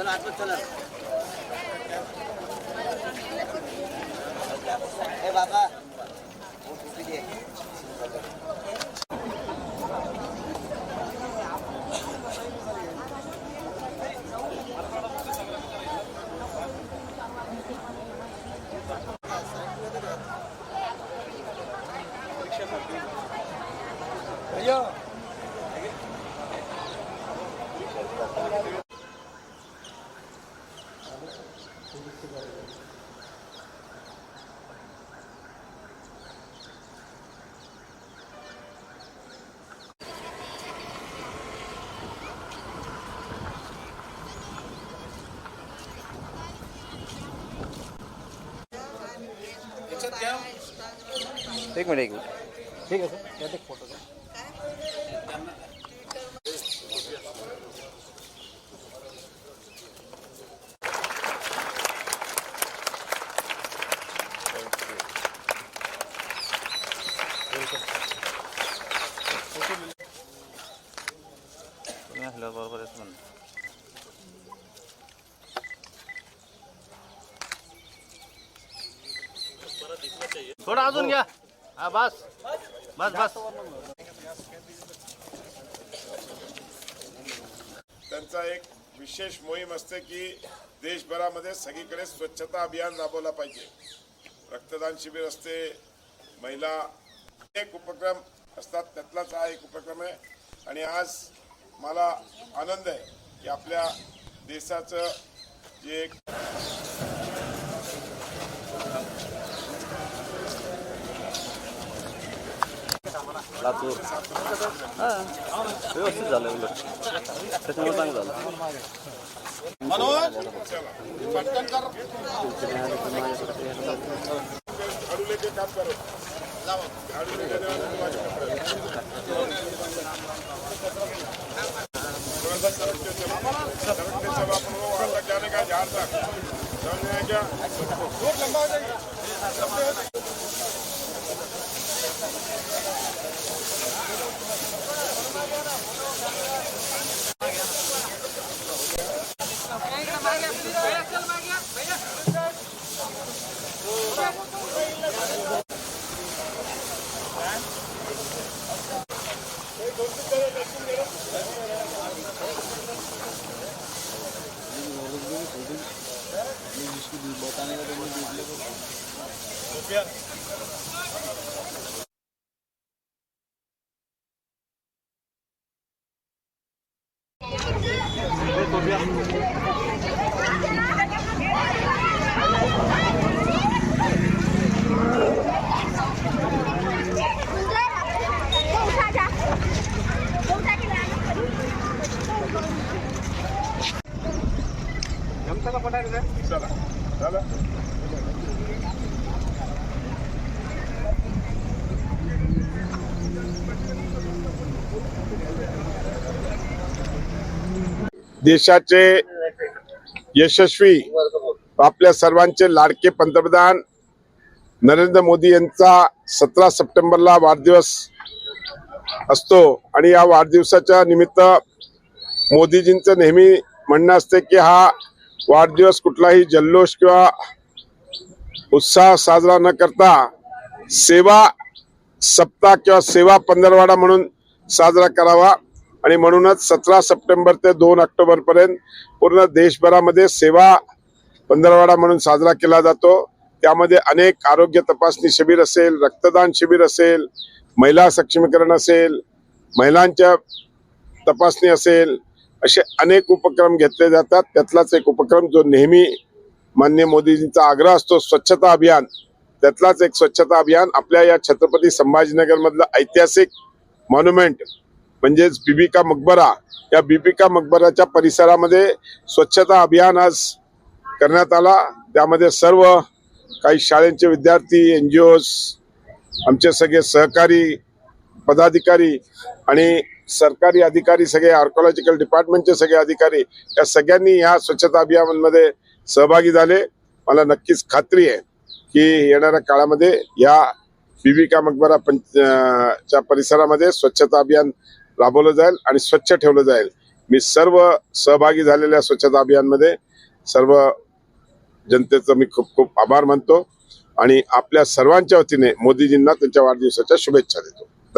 चला आतमध्ये चला ए बाबा वो एक मिनिट एक मिनिट. ठीक आहे सर. त्यात एक फोटो थोडं अजून घ्या. हा बस. बस बस. त्यांचा एक विशेष मोहीम असते की देशभरामध्ये सगळीकडे स्वच्छता अभियान राबवला पाहिजे. रक्तदान शिबिर असते महिला अनेक उपक्रम असतात त्यातलाच हा एक उपक्रम आहे. आणि आज मला आनंद आहे की आपल्या देशाचं जे एक लातूर हां व्यवस्थित झालं उलट. त्याच्यामुळे चांगलं झालं झाडू लेके काम करो जाने का ध्यान समझ में 영차가 보내주세요. देशाचे यशस्वी आपल्या सर्वांचे लाडके पंतप्रधान नरेंद्र मोदी यांचा सतरा सप्टेंबरला वाढदिवस असतो. आणि या वाढदिवसाच्या निमित्त मोदीजींचं नेहमी म्हणणं असते की हा वाढदिवस कुठलाही जल्लोष किंवा उत्साह साजरा न करता सेवा सप्ताह किंवा सेवा पंधरवाडा म्हणून साजरा करावा. आणि म्हणूनच सतरा सप्टेंबर ते दोन ऑक्टोबर पर्यंत पूर्ण देशभरामध्ये सेवा पंधरवाडा म्हणून साजरा केला जातो. त्यामध्ये अनेक आरोग्य तपासणी शिबिर असेल रक्तदान शिबिर असेल महिला सक्षमीकरण असेल महिलांच्या तपासणी असेल असे अनेक उपक्रम घेतले जातात. त्यातलाच एक उपक्रम जो नेहमी मान्य मोदीजींचा आग्रह असतो स्वच्छता अभियान. त्यातलाच एक स्वच्छता अभियान आपल्या या छत्रपती संभाजीनगर मधलं ऐतिहासिक मॉन्युमेंट म्हणजेच बिबिका मकबरा. या बिबिका मकबराच्या परिसरामध्ये स्वच्छता अभियान आज करण्यात आला. त्यामध्ये सर्व काही शाळेचे विद्यार्थी एन जी ओज आमचे सगळे सहकारी पदाधिकारी आणि सरकारी अधिकारी सगळे आर्कोलॉजिकल डिपार्टमेंटचे सगळे अधिकारी या सगळ्यांनी या स्वच्छता अभियानामध्ये सहभागी झाले. मला नक्कीच खात्री आहे की येणाऱ्या काळामध्ये या बिबिका मकबरा पंच च्या परिसरामध्ये स्वच्छता अभियान राबवलं जाईल आणि स्वच्छ ठेवलं जाईल. मी सर्व सहभागी झालेल्या स्वच्छता अभियानमध्ये सर्व जनतेचं मी खूप खूप आभार मानतो आणि आपल्या सर्वांच्या वतीने मोदीजींना त्यांच्या वाढदिवसाच्या शुभेच्छा देतो.